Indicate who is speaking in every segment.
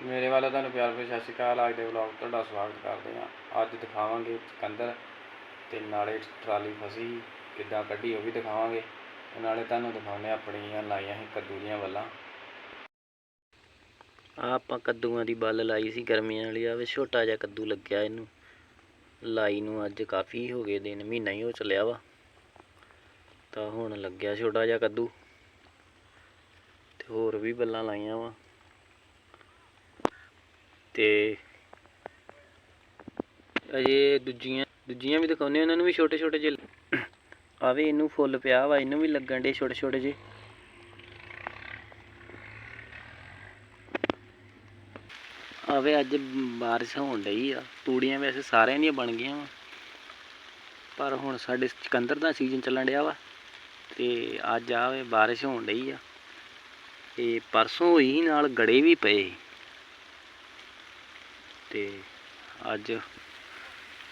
Speaker 1: ਮੇਰੇ ਵੱਲੋਂ ਤੁਹਾਨੂੰ ਪਿਆਰ ਭਰੀ ਸਤਿ ਸ਼੍ਰੀ ਅਕਾਲ, ਅੱਜ ਦੇ ਵਲੌਗ ਤੁਹਾਡਾ ਸਵਾਗਤ ਕਰਦੇ ਹਾਂ। ਅੱਜ ਦਿਖਾਵਾਂਗੇ ਚੁਕੰਦਰ ਤੇ ਨਾਲੇ ਟਰਾਲੀ ਫਸੀ, ਕਿੱਦਾਂ ਕੱਢੀ ਉਹ ਵੀ ਦਿਖਾਵਾਂਗੇ। ਤੇ ਨਾਲੇ ਤੁਹਾਨੂੰ ਦਿਖਾਉਂਦੇ ਆਪਣੀਆਂ ਲਾਈਆਂ ਸੀ ਕੱਦੂ ਦੀਆਂ ਵੱਲਾਂ
Speaker 2: ਆ ਆਪਾਂ ਕੱਦੂਆਂ ਦੀ ਬੱਲ ਲਾਈ ਸੀ ਗਰਮੀਆਂ ਵਾਲੀ ਆਵੇ ਛੋਟਾ ਜਿਹਾ ਕੱਦੂ ਲੱਗਿਆ ਇਹਨੂੰ। ਲਾਈ ਨੂੰ ਅੱਜ ਕਾਫੀ ਹੋ ਗਏ, ਦਿਨ ਮਹੀਨਾ ਹੀ ਹੋ ਚੱਲਿਆ ਵਾ। ਤਾਂ ਹੁਣ ਲੱਗਿਆ ਛੋਟਾ ਜਿਹਾ ਕੱਦੂ। ਤੇ ਹੋਰ ਵੀ ਬੱਲਾਂ ਲਾਈਆਂ ਵਾ। ਤੇ ਅਜੇ ਦੂਜੀਆਂ ਦੂਜੀਆਂ ਵੀ ਦਿਖਾਉਂਦੇ ਉਹਨਾਂ ਨੂੰ ਵੀ ਛੋਟੇ ਛੋਟੇ ਜਿਹੇ ਆਵੇ ਇਹਨੂੰ ਫੁੱਲ ਪਿਆ ਵਾ, ਇਹਨੂੰ ਵੀ ਲੱਗਣ ਦੇ ਛੋਟੇ ਛੋਟੇ ਜਿਹੇ ਆਵੇ ਅੱਜ ਬਾਰਿਸ਼ ਹੋਣ ਡਈ ਆ, ਤੂੜੀਆਂ ਵੈਸੇ ਸਾਰਿਆਂ ਦੀਆਂ ਬਣ ਗਈਆਂ ਵਾ, ਪਰ ਹੁਣ ਸਾਡੇ ਚੁਕੰਦਰ ਦਾ ਸੀਜ਼ਨ ਚੱਲਣ ਡਿਆ ਵਾ, ਤੇ ਅੱਜ ਆਵੇ ਬਾਰਿਸ਼ ਹੋਣ ਡਈ ਆ। ਤੇ ਪਰਸੋਂ ਹੋਈ ਸੀ, ਨਾਲ ਗੜੇ ਵੀ ਪਏ। ਤੇ ਅੱਜ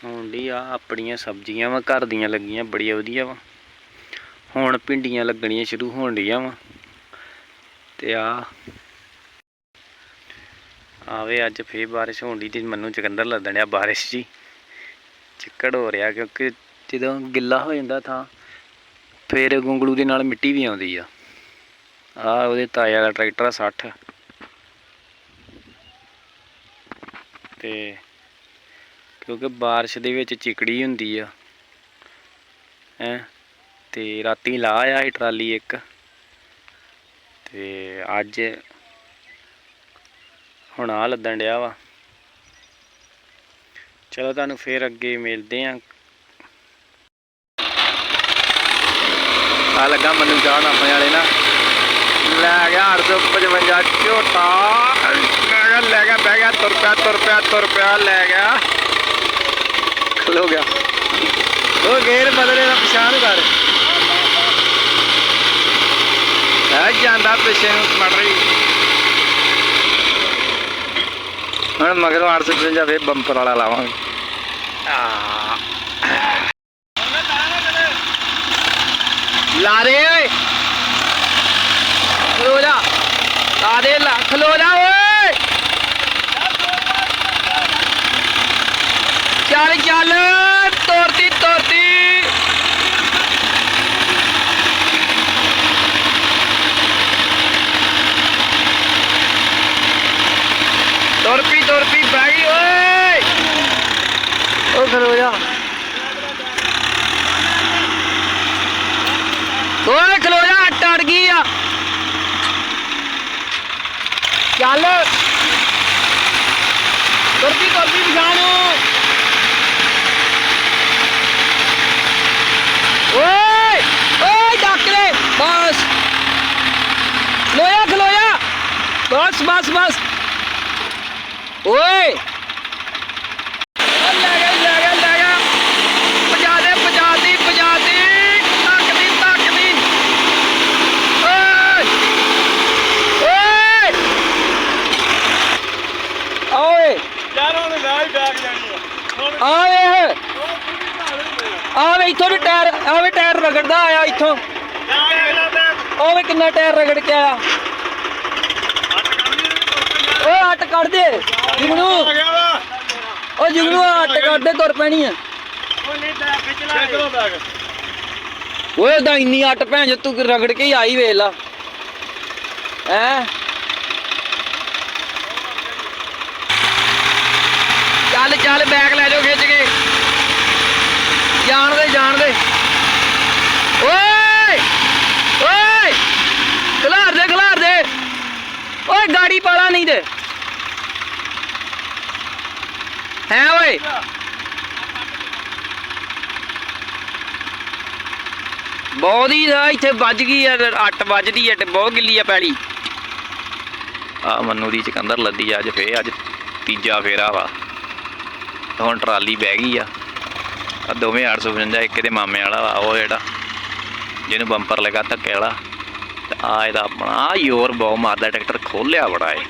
Speaker 2: ਹੋਣ ਡਈ ਆ, ਆਪਣੀਆਂ ਸਬਜ਼ੀਆਂ ਵਾ, ਘਰ ਦੀਆਂ ਲੱਗੀਆਂ, ਬੜੀਆਂ ਵਧੀਆ ਵਾ। ਹੁਣ ਭਿੰਡੀਆਂ ਲੱਗਣੀਆਂ ਸ਼ੁਰੂ ਹੋਣ ਡੀਆਂ ਵਾ। ਤੇ ਆ, ਆਵੇ ਅੱਜ ਫੇਰ ਬਾਰਿਸ਼ ਹੋਣ ਦੀ ਤੇ ਮੈਨੂੰ ਚਕੰਦਰ ਆ ਬਾਰਿਸ਼ ਜੀ। ਚਿੱਕੜ ਹੋ ਰਿਹਾ ਕਿਉਂਕਿ ਜਦੋਂ ਗਿੱਲਾ ਹੋ ਜਾਂਦਾ ਥਾਂ, ਫੇਰ ਗੁੰਗਲੂ ਦੇ ਨਾਲ ਮਿੱਟੀ ਵੀ ਆਉਂਦੀ ਆ। ਆ ਉਹਦੇ ਤਾਇਆ ਵਾਲਾ ਟਰੈਕਟਰ ਆ 60 ਤੇ ਕਿਉਂਕਿ ਬਾਰਿਸ਼ ਦੇ ਵਿੱਚ ਚਿਕੜੀ ਹੁੰਦੀ ਆ, ਹੈ, ਤੇ ਰਾਤੀ ਲਾ ਆਇਆ ਸੀ ਟਰਾਲੀ ਇੱਕ, ਤੇ ਅੱਜ ਹੁਣ ਆ ਲੱਦਣ ਡਿਆ ਵਾ। ਚਲੋ ਤੁਹਾਨੂੰ ਫੇਰ ਅੱਗੇ ਮਿਲਦੇ ਆਂ। ਆ ਲੱਗਾ ਮੈਨੂੰ ਜਾਣ ਆਪਣੇ ਵਾਲੇ ਨਾ। ਲੈ ਗਿਆ 855 ਝੋਟਾ। ਕਿਹਾ ਲੈ ਗਿਆ ਬਹਿ ਗਿਆ ਤੁਰ ਪਿਆ ਤੁਰ ਪਿਆ ਤੁਰ ਪਿਆ ਲੈ ਗਿਆ। ਖਲੋ ਗਿਆ। ਉਹ ਗੇਰ ਬਦਲੇ ਦਾ ਪਛਾਣ ਕਰ। ਆ ਜਾਂਦਾ ਪਿੱਛੇ ਨੂੰ ਮੜ ਰਹੀ ਹੁਣ ਮਗਰੋਂ 855 ਫੇਰ ਬੰਪਰ ਵਾਲਾ ਲਾਵਾਂਗੇ। ਲਾ ਦੇ ਓਏ। ਖਲੋ ਜਾ। ਲਾ ਦੇ ਲਾ ਖਲੋ ਜਾ ਓਏ ਚੱਲ ਚੱਲ ਤੋਰਤੀ ਤੋਰਤੀ ਤੁਰ ਪੀ ਤੁਰ ਪੀ ਬਹਿ ਗਈ ਓਏ ਉਹ ਖਲੋ ਜਾ ਓਏ ਖਲੋ ਜਾ ਟੜ ਗਈ ਆ ਚੱਲ ਤੁਰ ਪੀ ਤੁਰ ਪੀ ਪਛਾਣੋ ਓਏ ਓਏ ਡੱਕ ਲੈ। ਬਸ। ਖਲੋਇਆ ਖਲੋਇਆ। ਬਸ ਬਸ ਬਸ। ਓਏ। ਲੈ ਗਿਆ ਲੈ ਗਿਆ ਲੈ ਗਿਆ ਪਜਾ ਦੇ ਪਜਾ ਦੀ ਪਜਾ ਦੀ ਧੱਕ ਦੀ ਧੱਕ ਦੀ ਓਏ ਓਏ ਓਏ
Speaker 3: ਯਾਰ ਹੁਣ ਲੈ ਹੀ ਬੈਗ ਜਾਣੀ ਆ ਹੁਣ
Speaker 2: ਆਵੇ
Speaker 3: ਉਹ ਪੂਰੀ ਨਾਲ ਹੁੰਦੇ ਆ
Speaker 2: ਆਵੇ ਇੱਥੋਂ ਵੀ ਟਾਇਰ ਆਵੇ ਟਾਇਰ ਰਗੜਦਾ ਆਇਆ ਇੱਥੋਂ।
Speaker 3: ਉਹ ਅਗਲਾ
Speaker 2: ਕਿੰਨਾ ਟਾਇਰ ਰਗੜ ਕੇ ਆਇਆ। ਓਏ ਹੱਟ ਕੱਢ ਦੇ, ਜੁਗਨੂ। ਓ ਜੁਗਨੂ ਹੱਟ ਕੱਢ ਦੇ, ਤੁਰ ਪੈਣੀ ਆ।
Speaker 3: ਉਹ ਨਹੀਂ ਬੈਗ ਖਿੱਚ
Speaker 2: ਓਏ ਦਾ ਇੰਨੀ ਅੱਟ ਭੈਣ ਜੇ ਤੂੰ ਰਗੜ ਕੇ ਆਈ ਵੇਖ ਲਾ। ਹੈ? ਚੱਲ ਚੱਲ ਬੈਗ ਲੈ ਜਾਓ ਖਿੱਚ ਕੇ। ਜਾਣ ਦੇ ਜਾਣ ਦੇ। ਓਏ ਓਏ, ਖਲਾਰ ਦੇ ਖਲਾਰ ਦੇ। ਓਏ, ਗਾੜੀ ਪਾਲਾ ਨਹੀਂ ਦੇ ਹੈ ਓਏ। ਬਹੁਤ ਹੀ ਇੱਥੇ ਵੱਜ ਗਈ ਆ ਅੱਟ ਵੱਜਦੀ ਆ ਤੇ ਬਹੁਤ ਗਿੱਲੀ ਆ ਪੈਲੀ ਆ ਮੰਨੂ ਦੀ ਚਕੰਦਰ ਲੱਦੀ ਆ, ਅੱਜ ਫੇਰ, ਅੱਜ ਤੀਜਾ ਫੇਰਾ ਵਾ। ਹੁਣ ਟਰਾਲੀ ਬਹਿ ਗਈ ਆ। ਆ ਦੋਵੇਂ 855 ਇੱਕ ਦੇ ਮਾਮੇ ਵਾਲਾ ਵਾ, ਉਹ ਜਿਹੜਾ ਜਿਹਨੂੰ ਬੰਪਰ ਲਗਾ ਧੱਕੇ ਵਾਲਾ। ਤੇ ਆ ਇਹਦਾ ਆਪਣਾ ਆ ਯੋਰ ਬਹੁਤ ਮਾਰਦਾ, ਟਰੈਕਟਰ ਖੋਲਿਆ ਬੜਾ ਏ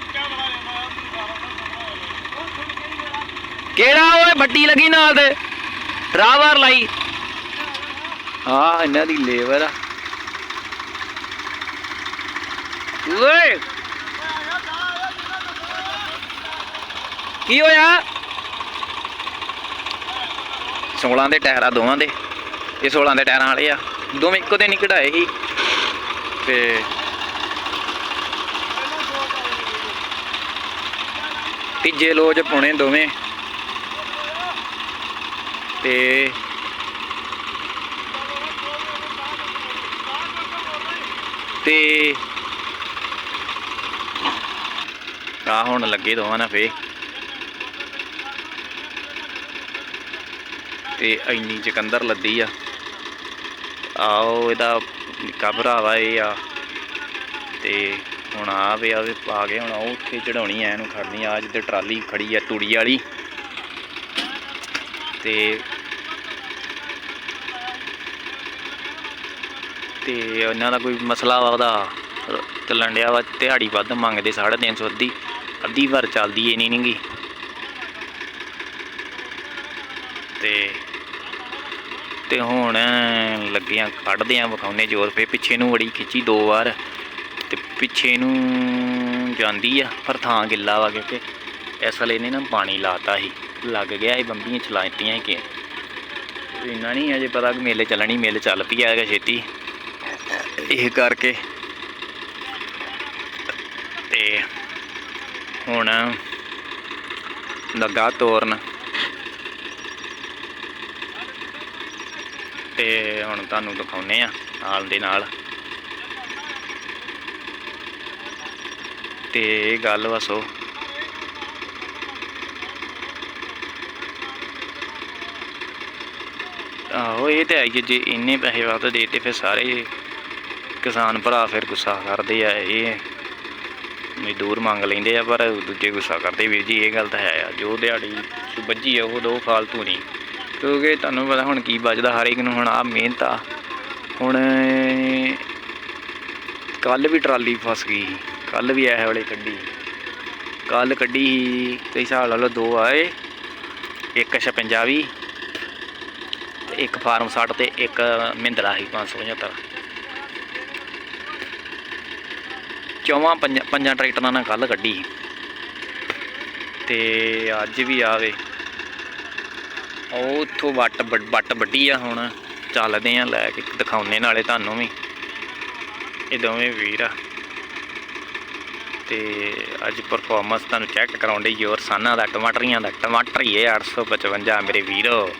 Speaker 2: ਕਿਹੜਾ ਓਏ ਬੱਟੀ ਲੱਗੀ ਨਾਲ ਦੇ ਰਾਵਾਰ ਲਾਈ। ਆ ਇਹਨਾਂ ਦੀ ਲੇਬਰ ਆ। ਓਏ! ਕੀ ਹੋਇਆ? 16 ਦੇ ਟਾਇਰ ਆ ਦੋਵਾਂ ਦੇ। ਇਹ 16 ਦੇ ਟਾਇਰਾਂ ਵਾਲੇ ਆ। ਦੋਵੇਂ ਇੱਕੋ ਦਿਨ ਹੀ ਕਢਾਏ ਸੀ। ਤੇ ਤੀਜੇ ਲੋਜ ਪੁਣੇ ਦੋਵੇਂ। ਤੇ ਤੇ ਆ ਹੁਣ ਲੱਗੇ ਦੋਵਾਂ ਨਾਲ ਫੇ ਤੇ ਇੰਨੀ ਚਕੰਦਰ ਲੱਦੀ ਆ। ਆਓ ਇਹਦਾ ਨਿੱਕਾ ਭਰਾਵਾ ਇਹ ਆ। ਤੇ ਹੁਣ ਆ ਵੇ ਆ ਵੇ ਪਾ ਕੇ ਹੁਣ ਉਹ ਉੱਥੇ ਚੜਾਉਣੀ ਐ ਇਹਨੂੰ ਖੜਨੀ ਆ। ਜਿੱਦੇ ਟਰਾਲੀ ਖੜੀ ਆ ਤੂੜੀ ਵਾਲੀ। ਤੇ ਤੇ ਇਹਨਾਂ ਦਾ ਕੋਈ ਮਸਲਾ ਵਾ ਉਹਦਾ। ਰ- ਚੱਲਣ ਡਿਆ ਵਾ, ਦਿਹਾੜੀ ਵੱਧ ਮੰਗਦੇ 350 ਅੱਧੀ। ਅੱਧੀ ਵਾਰ ਚੱਲਦੀ ਏ ਨਹੀਂ ਨਹੀਂਗੀ ਤੇ ਤੇ ਹੁਣ ਲੱਗੀਆਂ, ਕੱਢਦੇ ਆ ਵਿਖਾਉਨੇ ਜ਼ੋਰ ਪੇ ਪਿੱਛੇ ਨੂੰ ਬੜੀ ਖਿੱਚੀ ਦੋ ਵਾਰ ਤੇ ਪਿੱਛੇ ਨੂੰ ਜਾਂਦੀ ਆ, ਪਰ ਥਾਂ ਗਿੱਲਾ ਵਾ ਕਿਉਂਕਿ ਇਸ ਵੇਲੇ ਇਹਨੇ ਨਾ ਪਾਣੀ ਲਾਤਾ ਸੀ, ਲੱਗ ਗਿਆ ਇਹ ਬੰਬੀਆਂ ਚਲਾਤੀਆਂ ਸੀ ਕਿ ਇੰਨਾ ਨਹੀਂ ਅਜੇ ਪਤਾ ਕਿ ਮੇਲੇ ਚੱਲਣੀ, ਮੇਲੇ ਚੱਲ ਪਈ ਆਏਗਾ ਛੇਤੀ। ਇਹ ਕਰਕੇ ਤੇ ਹੁਣ ਲੱਗਾ ਤੋਰਨ। ਤੇ ਹੁਣ ਤੁਹਾਨੂੰ ਦਿਖਾਉਨੇ ਆ ਨਾਲ ਦੇ ਨਾਲ। ਤੇ ਇਹ ਗੱਲ ਵਸੋ ਆਹੋ, ਇਹ ਤੇ ਹੈ ਕਿ ਜੇ ਇੰਨੇ ਪੈਸੇ ਵੱਧ ਦੇ ਤੇ ਫਿਰ ਸਾਰੇ ਕਿਸਾਨ ਭਰਾ ਫਿਰ ਗੁੱਸਾ ਕਰਦੇ ਆ, ਇਹ ਮਜ਼ਦੂਰ ਮੰਗ ਲੈਂਦੇ ਆ, ਪਰ ਦੂਜੇ ਗੁੱਸਾ ਕਰਦੇ ਵੀਰ ਜੀ, ਇਹ ਗੱਲ ਤਾਂ ਹੈ ਆ, ਜੋ ਦਿਹਾੜੀ ਬੱਝੀ ਆ, ਉਹ ਦੋ ਫਾਲਤੂ ਨਹੀਂ। ਕਿਉਂਕਿ ਤੁਹਾਨੂੰ ਪਤਾ ਹੁਣ ਕੀ ਬਚਦਾ ਹਰ ਇੱਕ ਨੂੰ, ਹੁਣ ਆ ਮਿਹਨਤ ਆ। ਹੁਣ ਕੱਲ ਵੀ ਟਰਾਲੀ ਫਸ ਗਈ ਕੱਲ ਵੀ ਇਹ ਵਾਲੇ ਕੱਢੀ। ਕੱਲ ਕੱਢੀ ਸੀ ਤੇ ਹਿਸਾਬ ਲਾ ਲਓ ਦੋ ਆਏ, ਇੱਕ 56 ਵੀ ਤੇ ਇੱਕ ਫਾਰਮ 60 ਤੇ ਇੱਕ ਮਹਿੰਦਰਾ ਸੀ 575 ਚੌਵਾਂ ਪੰਜਾਂ ਪੰਜਾਂ ਟਰੈਕਟਰਾਂ ਨਾਲ ਕੱਲ ਕੱਢੀ। ਸੀ। ਤੇ ਅੱਜ ਵੀ ਆਵੇ। ਉਹ ਉੱਥੋਂ ਵੱਟ ਵੱਟ ਵੱਡੀ ਆ ਹੁਣ। ਚੱਲਦੇ ਆ ਲੈ ਕੇ ਦਿਖਾਉਨੇ ਨਾਲੇ ਤੁਹਾਨੂੰ ਵੀ। ਇਹ ਦੋਵੇਂ ਵੀਰ ਆ। ਤੇ ਅੱਜ ਪਰਫਾਰਮੈਂਸ ਤੁਹਾਨੂੰ ਚੈੱਕ ਕਰਾਉਂਦੇ ਜੋਰ ਸਾਨਾ ਦਾ, ਟਮਾਟਰੀਆਂ ਦਾ। ਟਮਾਟਰ ਹੀ ਹੈ 855 ਮੇਰੇ ਵੀਰੋ।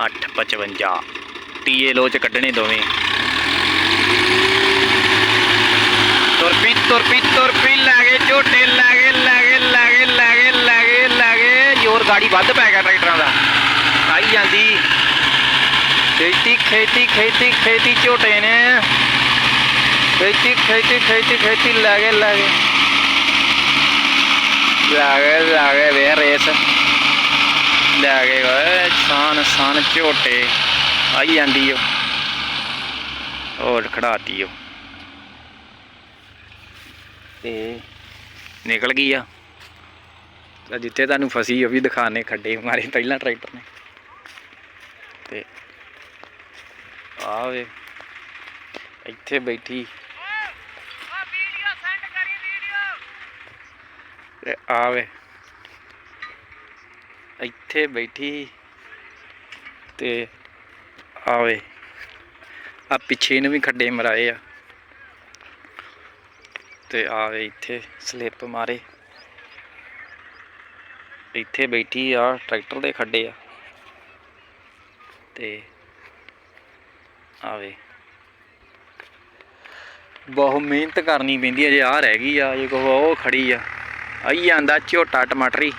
Speaker 2: 855 ਟੀਏ ਲੋ ਕੱਢਣੇ ਦੋਵੇਂ। ਤੁਰਪੀ ਤੁਰਪੀ ਤੁਰਪੀ, ਲੈ ਝੋਟੇ, ਲੈ ਗਏ ਲੈ ਗਏ ਲੈ ਗਏ, ਲੈ ਗਾੜੀ ਵੱਧ ਪੈ ਗਿਆ ਟਰੈਕਟਰਾਂ ਦਾ। ਆਈ ਜਾਂਦੀ। ਖੇਤੀ ਖੇਤੀ ਖੇਤੀ ਖੇਤੀ ਝੋਟੇ ਨੇ। ਖੇਤੀ ਖੇਤੀ ਖੇਤੀ ਖੇਤੀ ਲੈ ਗਏ ਲੈ ਗਏ। ਲੈ ਗਏ ਲੈ ਗਏ ਵੇ ਰੇਸ। ਲੈ ਗਏ ਓਏ ਸਾਨ ਸਾਨ ਝੋਟੇ। ਆਈ ਜਾਂਦੀ ਓ। ਹੋਰ ਖੜਾਤੀ ਓ। ਤੇ ਨਿਕਲ ਗਈ ਆ। ਜਿੱਥੇ ਤੁਹਾਨੂੰ ਫਸੀ ਉਹ ਵੀ ਦਿਖਾਣੇ ਖੱਡੇ ਮਾਰੇ ਪਹਿਲਾਂ ਟਰੈਕਟਰ ਨੇ। ਤੇ ਆ ਵੇ ਇੱਥੇ ਬੈਠੀ। ਤੇ ਆ ਇੱਥੇ ਬੈਠੀ ਤੇ ਆਵੇ। ਆ ਪਿੱਛੇ ਨੂੰ ਵੀ ਖੱਡੇ ਮਰਾਏ ਆ। ਤੇ ਆਵੇ ਇੱਥੇ ਸਲਿੱਪ ਮਾਰੇ। ਇੱਥੇ ਬੈਠੀ ਆ, ਟਰੈਕਟਰ ਦੇ ਖੱਡੇ ਆ। ਤੇ ਆਵੇ। ਬਹੁਤ ਮਿਹਨਤ ਕਰਨੀ ਪੈਂਦੀ ਹੈ ਜੇ ਆ ਰਹਿ ਗਈ ਆ, ਜੇ ਕਹੋ ਉਹ ਖੜੀ ਆ। ਆਈ ਜਾਂਦਾ ਝੋਟਾ ਟਮਾਟਰੀ।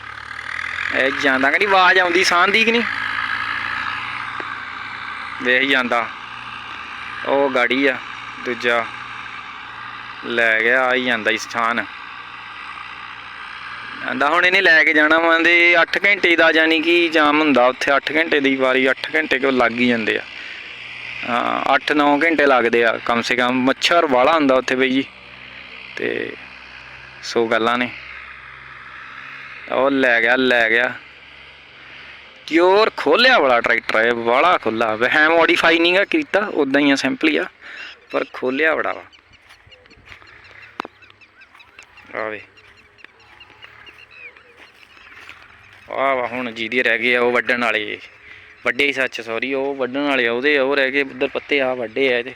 Speaker 2: ਇਹ ਜਾਂਦਾ ਕਿ ਨਹੀਂ? ਆਵਾਜ਼ ਆਉਂਦੀ ਸਾਹ ਦੀ ਕਿ ਨਹੀਂ? ਵੇਖ ਜਾਂਦਾ। ਉਹ ਗਾੜੀ ਆ, ਦੂਜਾ ਲੈ ਗਿਆ ਆਈ ਜਾਂਦਾ ਇਸ ਥਾਨ ਆਂਦਾ ਹੁਣ ਇਹਨੇ ਲੈ ਕੇ ਜਾਣਾ ਵਾ ਦੇ 8 ਘੰਟੇ ਦਾ ਜਾਨੀ ਕਿ ਜਾਮ ਹੁੰਦਾ ਉੱਥੇ 8 ਘੰਟੇ ਦੀ ਵਾਰੀ 8 ਘੰਟੇ ਕਿਉਂ ਲੱਗ ਹੀ ਜਾਂਦੇ ਆ। ਹਾਂ 8-9 ਘੰਟੇ ਲੱਗਦੇ ਆ, ਕਮ ਸੇ ਕਮ ਮੱਛਰ ਵਾਲਾ ਹੁੰਦਾ ਉੱਥੇ ਬਈ ਜੀ। ਤੇ ਸੋ ਗੱਲਾਂ ਨੇ। ਉਹ ਲੈ ਗਿਆ ਲੈ ਗਿਆ। ਪਿਓਰ ਖੋਲਿਆ ਵਾਲਾ ਟਰੈਕਟਰ ਹੈ ਵਾਲਾ ਖੁੱਲਾ ਹੈ ਮੋਡੀਫਾਈ ਨਹੀਂਗਾ ਕੀਤਾ ਉਦਾਂ ਹੀ ਆ ਸਿੰਪਲ ਹੀ ਆ, ਪਰ ਖੋਲਿਆ ਬੜਾ ਵਾ। ਆਵੇ ਵਾਹ ਵਾਹ ਹੁਣ ਜਿਹਦੇ ਰਹਿ ਗਏ ਆ, ਉਹ ਵੱਢਣ ਵਾਲੇ ਵੱਡੇ ਹੀ ਸੱਚ ਸੌਰੀ ਉਹ ਵੱਢਣ ਵਾਲੇ ਆ, ਉਹਦੇ, ਉਹ ਰਹਿ ਗਏ ਉਧਰ ਪੱਤੇ ਆ ਵੱਡੇ ਆ ਇਹਦੇ।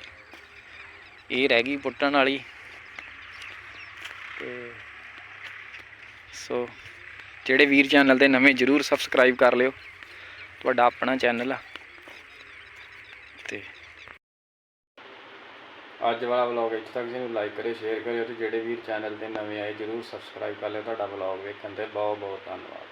Speaker 2: ਇਹ ਰਹਿ ਗਈ ਪੁੱਟਣ ਵਾਲੀ। ਤੇ ਸੋ, ਜਿਹੜੇ ਵੀਰ ਚੈਨਲ ਤੇ ਨਵੇਂ, ਜਰੂਰ ਸਬਸਕ੍ਰਾਈਬ ਕਰ ਲਿਓ। ਤੁਹਾਡਾ ਆਪਣਾ ਚੈਨਲ ਆ। ਤੇ
Speaker 1: ਅੱਜ ਵਾਲਾ ਵਲੌਗ ਇੱਥੇ ਤੱਕ, ਜਿਹਨੂੰ ਲਾਈਕ ਕਰਿਓ ਸ਼ੇਅਰ ਕਰਿਓ, ਤੇ ਜਿਹੜੇ ਵੀਰ ਚੈਨਲ ਤੇ ਨਵੇਂ ਆਏ, ਜਰੂਰ ਸਬਸਕ੍ਰਾਈਬ ਕਰ ਲਿਓ। ਤੁਹਾਡਾ ਵਲੌਗ ਵੇਖਣ ਤੇ ਬਹੁਤ ਬਹੁਤ ਧੰਨਵਾਦ।